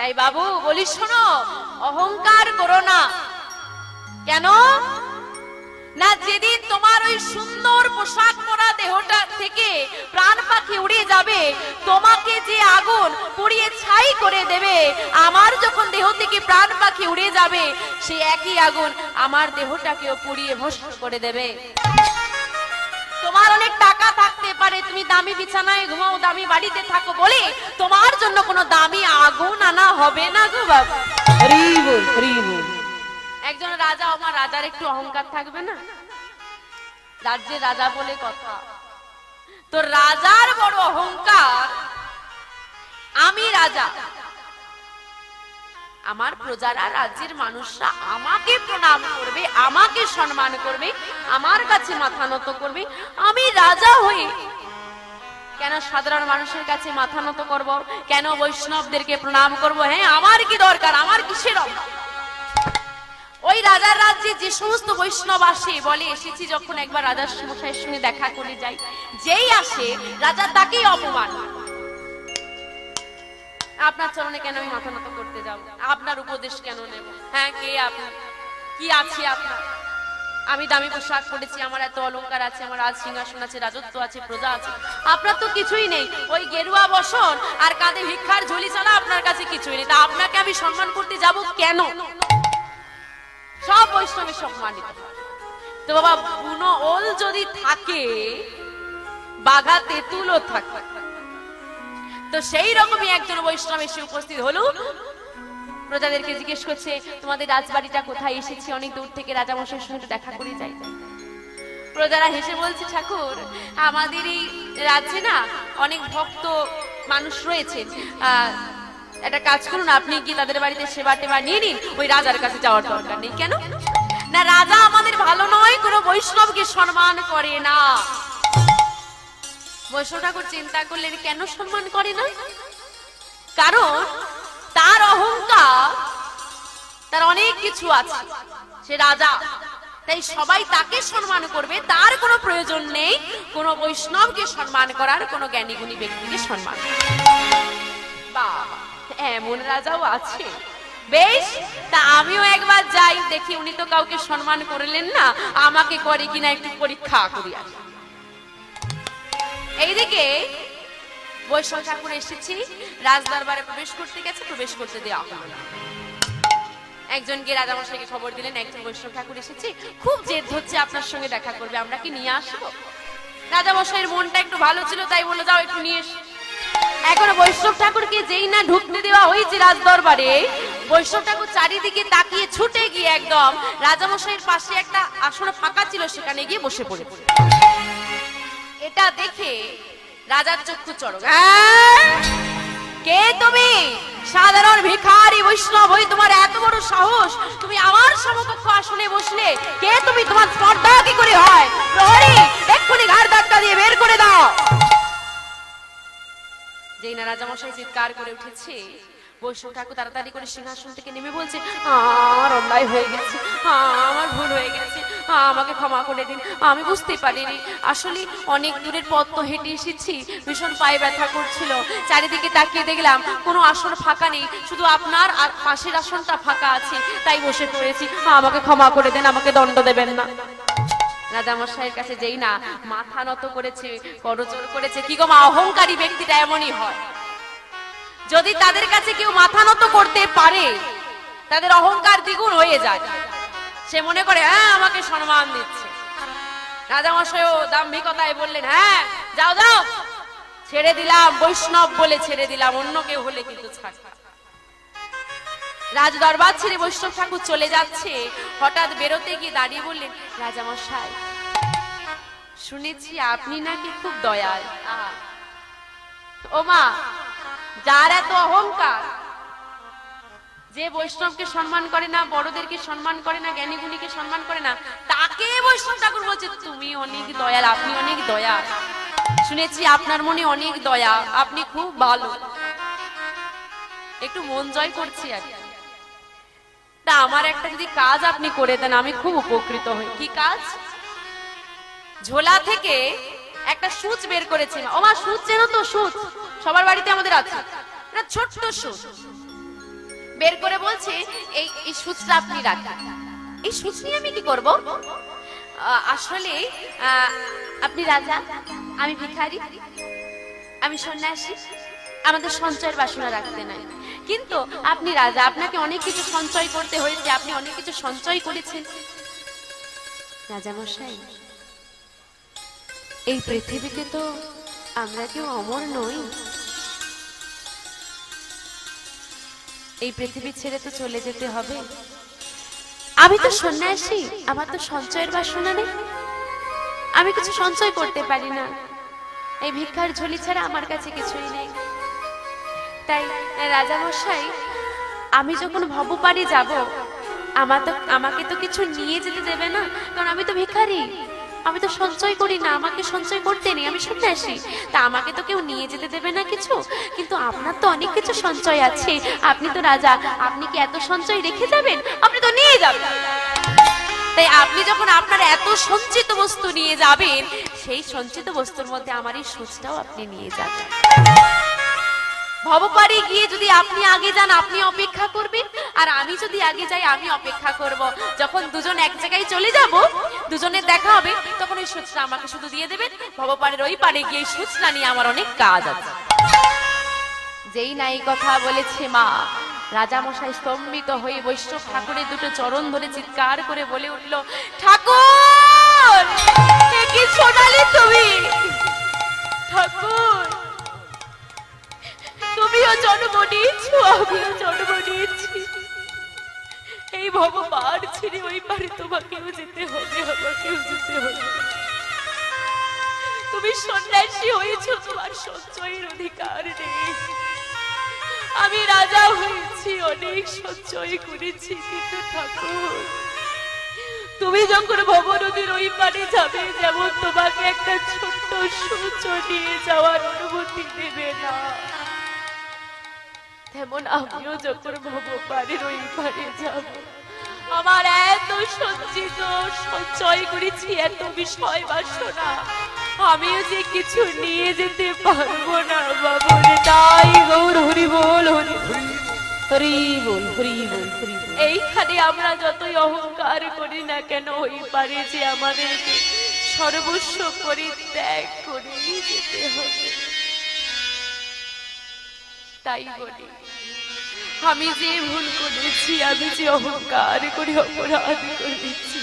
তাই বাবু, বলি শোনো, অহংকার করো না। কেন? না, যেদিন তোমার ওই সুন্দর পোশাক পরা দেহটা থেকে প্রাণ পাখি উড়ে যাবে, তোমাকে যে আগুন পুড়িয়ে ছাই করে দেবে, আমার যখন দেহ থেকে প্রাণ পাখি উড়ে যাবে, সেই একই আগুন আমার দেহটাকেও পুড়িয়ে ভস্ম করে দেবে। তোমার অনেক টাকা থাকতে পারে তুমি দামি বিছানায় ঘুমাও দামি বাড়িতে থাকো বলে তোমার জন্য কোনো দামি আগুন আনা হবে না গো বাবা। একজন রাজা আমার রাজার একটু অহংকার থাকবে না? রাজ্যের রাজা বলে কথা তো রাজার বড় অহংকার আমি রাজা। আমার প্রজারা রাজ্যের মানুষরা আমাকে প্রণাম করবে, আমাকে সম্মান করবে, আমার কাছে মাথা নত করবে, আমি রাজা হয়ে কেন সাধারণ মানুষের কাছে মাথা নত করব? কেন বৈষ্ণবদেরকে প্রণাম করব? হ্যাঁ আমার কি দরকার? আমার কিসের অভাব? ওই রাজার রাজ্যে যে সমস্ত বৈষ্ণব আসে, বলে, এসেছি যখন একবার রাজার মশাইয়ের সঙ্গে দেখা করে যাই। যেই আসে, রাজা তাকেই অপমান আপনার চরণে কেন আমি মাথা নত করতে যাব? আপনার উপদেশ কেন নেব? হ্যাঁ কে আপনার কি আছে আপনার? আমি দামি পোশাক পরেছি, আমার এত অলংকার আছে, আমার রাজ সিংহাসন আছে, রাজত্ব আছে, প্রজা আছে। আপনার তো কিছুই নেই। ওই গেরুয়া বসন আর কাঁধে ভিক্ষার ঝুলি ছাড়া আপনার কাছে কিছুই নেই। তা আপনাকে আমি সম্মান করতে যাব কেন? সব বৈষ্ণবের সম্মানিত। তো বাবা, বুনো ওল যদি থাকে, বাঘা তেঁতুলও থাকে। তো সেই রকমই একজন বৈষ্ণব এসে উপস্থিত হলো। প্রজাদেরকে জিজ্ঞেস করছে, তোমাদের রাজবাড়িটা কোথায়? এসেছি অনেক দূর থেকে রাজা রাজামশাইয়ের সঙ্গে দেখা করে যাই। প্রজারা হেসে বলছে, ঠাকুর, আমাদের এই রাজ্যে না অনেক ভক্ত মানুষ রয়েছে। একটা কাজ করুন, আপনি কি তাদের বাড়িতে সেবা টেবা নিয়ে নিন, ওই রাজার কাছে যাওয়ার দরকার নেই। কেন? না, রাজা আমাদের ভালো নয়, কোনো বৈষ্ণবকে সম্মান করে না। বৈষ্ণব ঠাকুর চিন্তা করলেন, কেন সম্মান করে না? কারণ তার অহংকার, তার অনেক কিছু আছে। সে রাজা। তাই সবাই তাকে সম্মান করবে। তার কোনো প্রয়োজন নেই। কোনো বৈষ্ণবকে সম্মান করার, কোনো জ্ঞানী গুণী ব্যক্তিকে সম্মান এমন রাজাও আছে। বেশ, তা আমিও একবার যাই। দেখি উনি তো কাউকে সম্মান করলেন না। আমাকে করে কিনা একটু পরীক্ষা করি। এইদিকে বৈষ্ণব ঠাকুর এসেছি, রাজদরবারে প্রবেশ করতে গেছে, প্রবেশ করতে দেওয়া হলো না। একজনকে রাজামশাইকে খবর দিলেন, একজন বৈষ্ণব ঠাকুর এসেছে, খুব জেদ হচ্ছে আপনার সঙ্গে দেখা করবে, আমরা কি নিয়ে আসব? রাজামশাইয়ের মনটা একটু ভালো ছিল, তাই বলল, যাও একটু নিয়ে এসো। এখন বৈষ্ণব ঠাকুরকে যেই না ঢুকতে দেওয়া হয়েছে রাজদরবারে, বৈষ্ণব ঠাকুর চারিদিকে তাকিয়ে ছুটে গিয়ে একদম রাজামশাইয়ের পাশে একটা আসন ফাঁকা ছিল, সেখানে গিয়ে বসে পড়েছে। এটা দেখে রাজার চক্ষু চড়ক। কে তুমি? সাধারণ ভিখারি বৈষ্ণব হই তোমার এত বড় সাহস তুমি আমার সমকক্ষ আসনে বসলে কে তুমি? তোমার স্পর্ধা কি করে হয়? প্রহরী এক্ষুনি ঘাড় ধাক্কা দিয়ে বের করে দাও। যেই না রাজামশাই চিৎকার করে উঠেছে বৈষ্ণব ঠাকুর তাড়াতাড়ি করে সিংহাসন থেকে নেমে বলছে, আমার অন্যায় হয়ে গেছে, আমার ভুল হয়ে গেছে, আমাকে ক্ষমা করে দিন। আমি বুঝতে পারিনি। আসলে অনেক দূরের পথ তো হেঁটে এসেছি, ভীষণ পায়ে ব্যথা করছিল। চারিদিকে তাকিয়ে দেখলাম কোনো আসন ফাঁকা নেই, শুধু আপনার আর পাশের আসনটা ফাঁকা আছে, তাই বসে পড়েছি। আমাকে ক্ষমা করে দেন, আমাকে দণ্ড দেবেন না। রাজামশাইয়ের কাছে যেই না, মাথা নত করেছে করেছে, কি গো মা, অহংকারী ব্যক্তিটা এমনই হয়। যদি তাদের কাছে কেউ মাথা নত করতে পারে, তাদের অহংকার দ্বিগুণ হয়ে যায়। সে মনে করে হ্যাঁ আমাকে সম্মান দিচ্ছে। রাজামশাইও দাম্ভিকতায় বললেন হ্যাঁ যাও যাও। ছেড়ে দিলাম, বৈষ্ণব বলে ছেড়ে দিলাম, অন্য কেউ হলে কিন্তু ছাড় রাজ দরবার ছেড়ে বৈষ্ণব ঠাকুর চলে যাচ্ছে। হঠাৎ বেরোতে গিয়ে দাঁড়িয়ে বললেন, রাজামশাই, শুনেছি আপনি নাকি খুব দয়াল। আহা। ও মা, যার এত অহংকার, যে বৈষ্ণবকে সম্মান করে না, বড়দেরকে সম্মান করে না জ্ঞানী গুণীকে সম্মান করে না, তাকে বৈষ্ণব ঠাকুর বলছে, তুমি অনেক দয়াল, আপনি অনেক দয়া। শুনেছি আপনার মনে অনেক দয়া, আপনি খুব ভালো। একটু মন জয় করছি আর তা আমার একটা যদি কাজ আপনি করে দেন, আমি খুব উপকৃত হই। কি কাজ? ঝোলা থেকে একটা সুচ বের করেছি ও মা সুচ চেনো তো, সুচ? সবার বাড়িতে আমাদের আছে। একটা ছোট্ট সুচ। বের করে বলছে, এই এই সুচটা আপনি রাখেন। এই সুচ নিয়ে আমি কি করব? আসলে আপনি রাজা, আমি ভিখারি, আমি সন্ন্যাসী, আমাদের সঞ্চয়ের বাসনা রাখতে নাই। কিন্তু আপনি রাজা, আপনাকে অনেক কিছু সঞ্চয় করতে হয়েছে, আপনি অনেক কিছু সঞ্চয় করেছেন। রাজা মশাই এই পৃথিবীতে তো আমরা কেউ অমর নই। এই পৃথিবী ছেড়ে তো চলে যেতে হবে। আমি তো সন্ন্যাসী আমার তো সঞ্চয়ের বাসনা নেই। আমি কিছু সঞ্চয় করতে পারি না। এই ভিক্ষার ঝুলি ছাড়া আমার কাছে কিছুই নেই। তাই রাজামশাই আমি যখন ভবপাড়ি যাব আমার তো আমাকে তো কিছু নিয়ে যেতে দেবে না কারণ আমি তো ভিখারি। আমি তো সঞ্চয় করি না, আমাকে সঞ্চয় করতে নেই, আমি সন্ন্যাসী তা আমাকে তো কেউ নিয়ে যেতে দেবে না কিছু? কিন্তু আপনার তো অনেক কিছু সঞ্চয় আছে। আপনি তো রাজা, আপনি কি এত সঞ্চয় রেখে যাবেন? আপনি তো নিয়ে যাবেন। তাই আপনি যখন আপনার এত সঞ্চিত বস্তু নিয়ে যাবেন, সেই সঞ্চিত বস্তুর মধ্যে আমার এই সুচটাও আপনি নিয়ে যাবেন। ভবপারে গিয়ে যদি আপনি আগে যান, আপনি অপেক্ষা করবেন। আর আমি যদি আগে যাই, আমি অপেক্ষা করব। যখন দুজন এক জায়গায় চলে যাব, দুজনের দেখা হবে, তখন ওই সুচটা আমাকে শুধু দিয়ে দেবেন। ভবপাড়ের ওই পারে গিয়ে সুচটা নিয়ে আমার অনেক কাজ আছে। যেই নাই কথা বলেছে মা, রাজামশাই স্তম্ভিত হয়ে বৈষ্ণব ঠাকুরের দুটো চরণ ধরে চিৎকার করে বলে উঠল, ঠাকুর তুমি? ঠাকুর তুমিও জন্ম নিয়েছো আমিও জন্ম নিয়েছি এই ভগবান, ছেড়ে ওই পারে তোমাকেও যেতে হবে, আমাকেও যেতে হবে। তুমি সন্ন্যাসী হয়েছো, তোমার সঞ্চয়ের অধিকার নেই। আমি রাজা হয়েছি, অনেক সঞ্চয় করেছি কিন্তু ঠাকুর তুমি যখন ভবনদীর ওই পারে যাবে, যেমন তোমাকে একটা ছোট্ট সূর্য নিয়ে যাওয়ার অনুমতি দেবে না। তেমন আমিও যখন ভগবানের ওই পারে যাব। আমার এত সঞ্চিত সঞ্চয় করেছি, এত বিষয় বাসনা। আমিও যে কিছু নিয়ে যেতে পারব না, বাবুরে। তাই গৌর, হরি বল, হরি। হরি বল হরি বল, হরি এইখানে আমরা যতই অহংকার করি না কেন, ওই পারে যে আমাদেরকে সর্বস্ব পরিত্যাগ করে যেতে হবে। তাই বলি। আমি যে ভুল করেছি, আমি যে অহংকার করে, অপরাধ করেছি,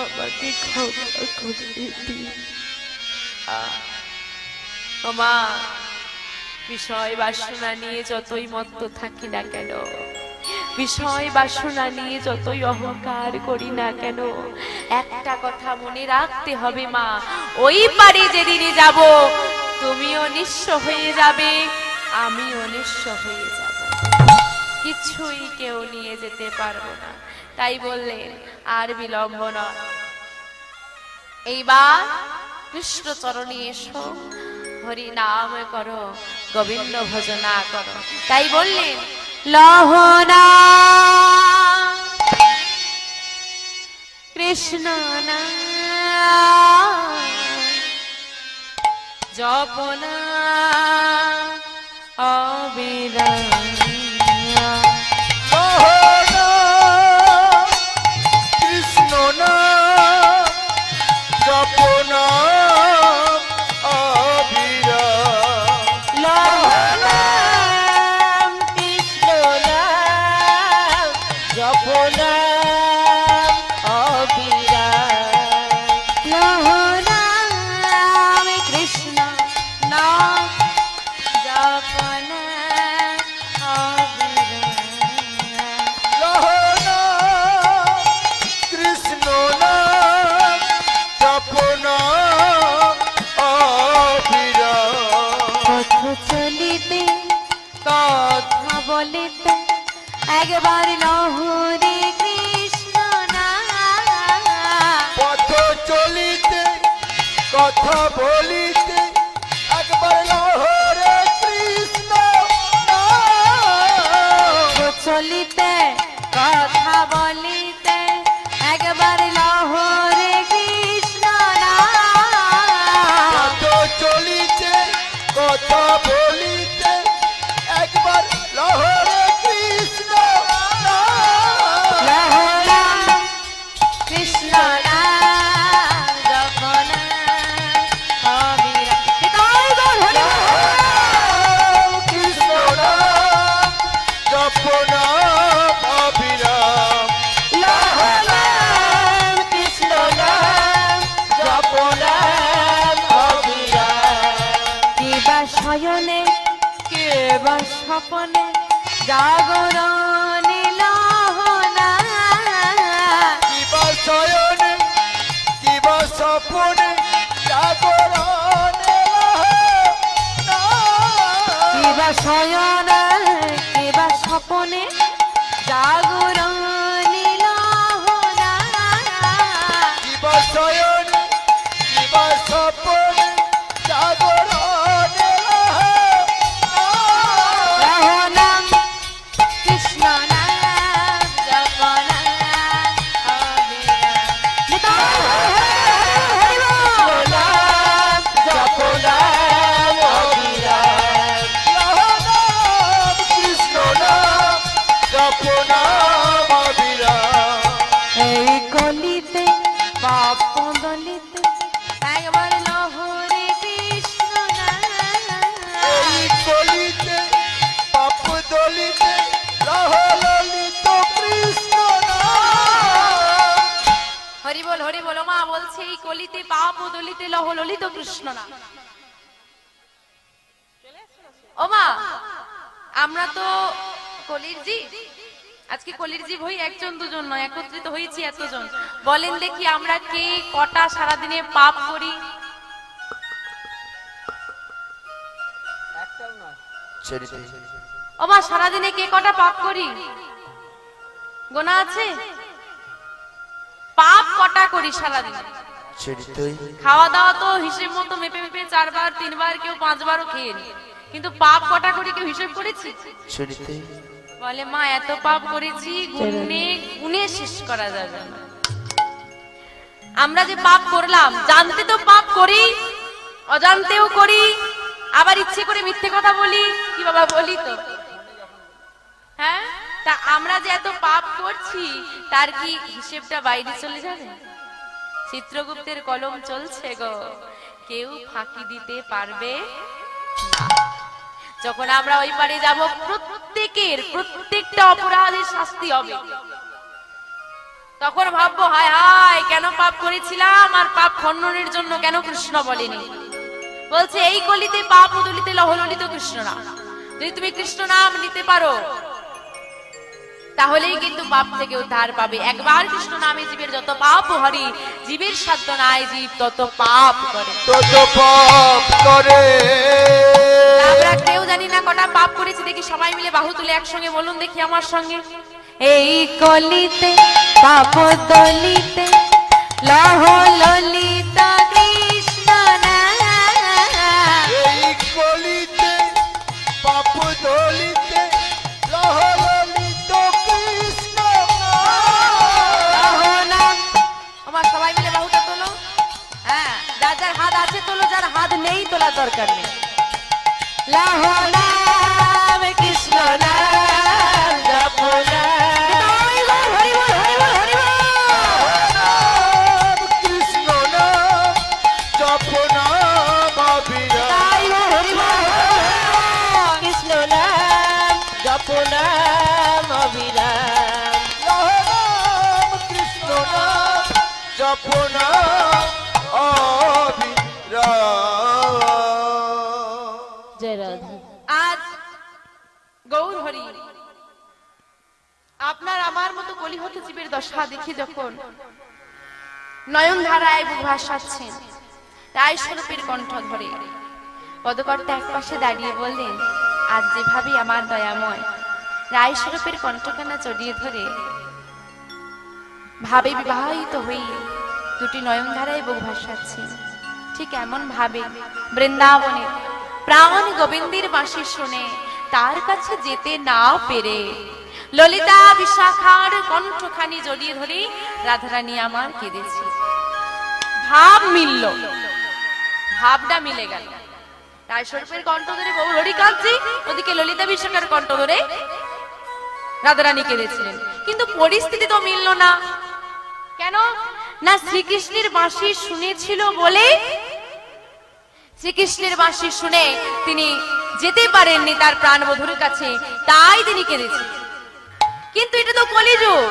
আমাকে ক্ষমা করে মা বিষয় বাসনা নিয়ে যতই মত্ত থাকি না কেন, বিষয় বাসনা নিয়ে যতই অহংকার করি না কেন, একটা কথা মনে রাখতে হবে মা, ওই পারে যেদিনে যাব তুমিও নিঃস্ব হয়ে যাবে, আমিও নিঃস্ব হয়ে যাব। কিছুই কেউ নিয়ে যেতে পারব না। তাই বললেন, আর বিলম্ব নয়। এইবার কৃষ্ণ চরণে এসো, হরি নাম করো, গোবিন্দ ভজনা করো। তাই বললেন লহনা কৃষ্ণ না। জপনা অবিরাম কৃষ্ণ না জপনা অবিরা। কথা বলিতে জাগরণ লহনা কিবা শয়নে কিবা স্বপনে জাগরণে। কিবা শয়ন স্বপনে জাগরণ হয়েছি এতজন। বলেন দেখি আমরা কে কটা সারাদিনে পাপ করি? ও মা সারাদিনে কে কটা পাপ করি? গোনা আছে? পাপ কটা করি সারাদিনে? খাওয়া দাওয়া তো হিসেব মতো মেপে মেপে চারবার তিনবার কেউ পাঁচবারও খেয়ে কিন্তু পাপ কটা করি কেউ হিসেব করেছি? বলে মা এত পাপ করেছি গুনে গুনে শেষ করা যাবে না। আমরা যে পাপ করলাম জানতে তো পাপ করি অজান্তেও করি আবার ইচ্ছে করে মিথ্যে কথা বলি কি বাবা বলি তো। হ্যাঁ? তা আমরা যে এত পাপ করছি তার কি হিসেবটা বাইরে চলে যাবে? চিত্রগুপ্তের কলম চলছে গো। কেউ ফাঁকি দিতে পারবে না। যখন আমরা ওই পারে যাব, প্রত্যেকের প্রত্যেকটা অপরাধের শাস্তি হবে। তখন ভাববো, হায় হায়, কেন পাপ করেছিলাম আর পাপ খণ্ডনের জন্য কেন কৃষ্ণ বলেনি? বলছে, এই কলিতে পাপ উদলিতে লহললিত কৃষ্ণ না যদি তুমি কৃষ্ণ নাম নিতে পারো তাহলেই কিন্তু পাপ থেকে উদ্ধার পাবে। একবার কৃষ্ণ নামে জীবের যত পাপ হরি জীবের সাধ্য নাই জীব তত পাপ করে। তত পাপ করে। আমরা কেউ জানি না কটা পাপ করেছি। দেখি সবাই মিলে বাহু তুলে একসঙ্গে বলুন দেখি আমার সঙ্গে। এই কলিতে পাপ দলিতে লহ ললিত নেই তোলা দরকার নেই লাহ নাম কৃষ্ণ নাম কলিহত জীবের দশা দেখে যখন নয়ন ধারায় বুক ভাসাচ্ছেন রায় স্বরূপের কণ্ঠ ধরে। পদকর্তা এক পাশে দাঁড়িয়ে বললেন, আজ যেভাবে আমার দয়াময়, রায় স্বরূপের কণ্ঠখানা জড়িয়ে ধরে, ভাবে বিবাহিত হয়ে দুটি নয়ন ধারায় বুক ভাসাচ্ছেন। ঠিক এমন ভাবে বৃন্দাবনে প্রাণ গোবিন্দের বাঁশি শুনে তার কাছে যেতে না পেরে ললিতা বিশাখার কণ্ঠখানি জড়িয়ে ধরে রাধারানী আমার কেঁদেছে। ভাব মিলল। ভাবটা মিলে গেল। রায়স্বরূপের কণ্ঠ ধরে বহু হরি কাঁদছি ওদিকে ললিতা বিশাখার কণ্ঠ ধরে রাধারানী কেঁদেছিলেন। কিন্তু পরিস্থিতি তো মিলল না। কেন? না শ্রীকৃষ্ণের বাঁশি শুনেছিল বলে। শ্রীকৃষ্ণের বাঁশি শুনে তিনি যেতে পারেননি তার প্রাণবধুর কাছে, তাই তিনি কেঁদেছেন কিন্তু এটা তো কলিযুগ।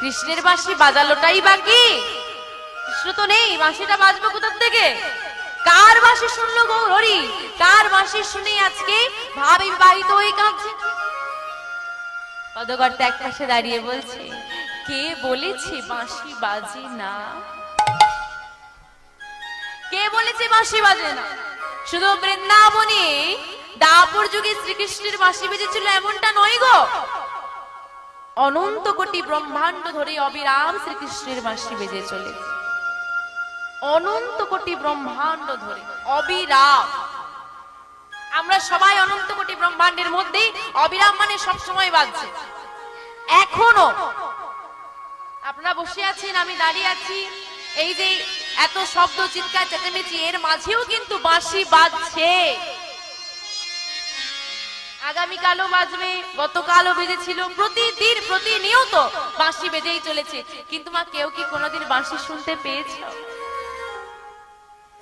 কৃষ্ণের বাঁশি বাজালোটাই বাকি কৃষ্ণ তো নেই, বাঁশিটা বাজবে কোথার থেকে? কার বাসি শুনলো গো হরি কার বাসি শুনে আজকে ভাবি বিবাহিত হয়ে কাঁদছে? পদকর্তা এক পাশে দাঁড়িয়ে বলছে, কে বলেছে বাঁশি বাজে না? কে বলেছে বাঁশি বাজে না? শুধু বৃন্দাবনে দাপর যুগে শ্রীকৃষ্ণের বাঁশি বেজেছিল, এমনটা নয় গো। অনন্ত কোটি ব্রহ্মাণ্ড ধরে অবিরাম শ্রীকৃষ্ণের বাঁশি বেজে চলেছে অনন্ত কোটি ব্রহ্মাণ্ড ধরে অবিরাম। আমরা সবাই অনন্ত কোটি ব্রহ্মাণ্ডের মধ্যেই অবিরাম মানে সব সময় বাজছে এখনও। আপনারা বসে আছেন, আমি দাঁড়িয়ে আছি। এই যে এত শব্দ, চিৎকার, চেঁচামেচি, এর মাঝেও কিন্তু বাঁশি বাজছে। আগামীকালও বাজবে, গতকালও বেজেছিল, প্রতিদিন, প্রতিনিয়ত বাঁশি বেজেই চলেছে। কিন্তু মা, কেউ কি কোনোদিন বাঁশি শুনতে পেয়েছ?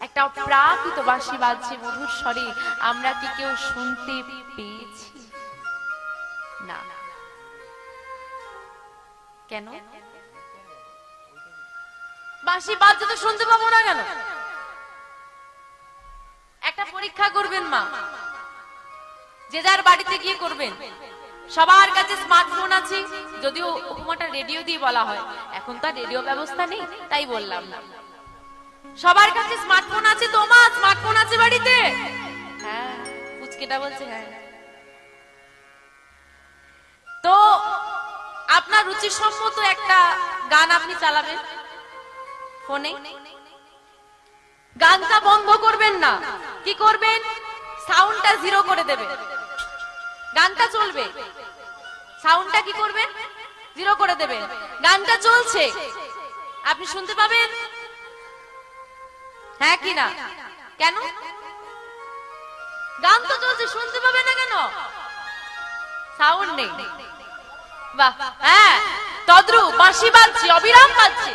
একটা প্রাকৃত বাঁশি বাজছে মধুর স্বরে, আমরা কি কেউ শুনতে পেয়েছি? না। কেন? বাঁশি বাজছে তো শুনতে পাবো না কেন? একটা পরীক্ষা করবেন মা। যে যার বাড়িতে গিয়ে করবেন। সবার কাছে স্মার্টফোন আছে, যদিও উপমাটা রেডিও দিয়ে বলা হয়। এখন তো রেডিও ব্যবস্থা নেই, তাই বললাম না। সবার কাছে স্মার্টফোন আছে, তোমার স্মার্টফোন আছে বাড়িতে? হ্যাঁ বলছে হ্যাঁ। তো, আপনার রুচিসম্মত একটা গান আপনি চালাবেন? ফোনে? গানটা বন্ধ করবেন না। কি করবেন? সাউন্ডটা জিরো করে দেবেন। গানটা চলবে। সাউন্ডটা কি করবেন জিরো করে দেবেন গানটা চলছে। আপনি শুনতে পাবেন? হ্যাঁ কি না? কেন? গান তো চলছে, শুনতে পাবে না কেন? সাউন্ড নেই। বাহ হ্যাঁ। তদ্রু বাঁশি বাজছে, অবিরাম বাজছে।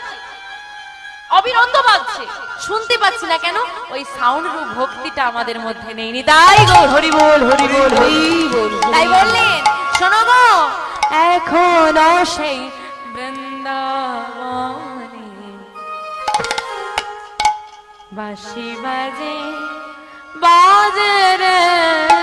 অবিরত বাজছে। শুনতে পাচ্ছি না কেন? ওই সাউন্ড রূপ ভক্তিটা আমাদের মধ্যে নেই নি। তাই গো হরি বল হরি বল হরি বল, তাই বললেন শোনো গো। এখন সেই বৃন্দাবনে বাঁশি বাজে বাজে রে।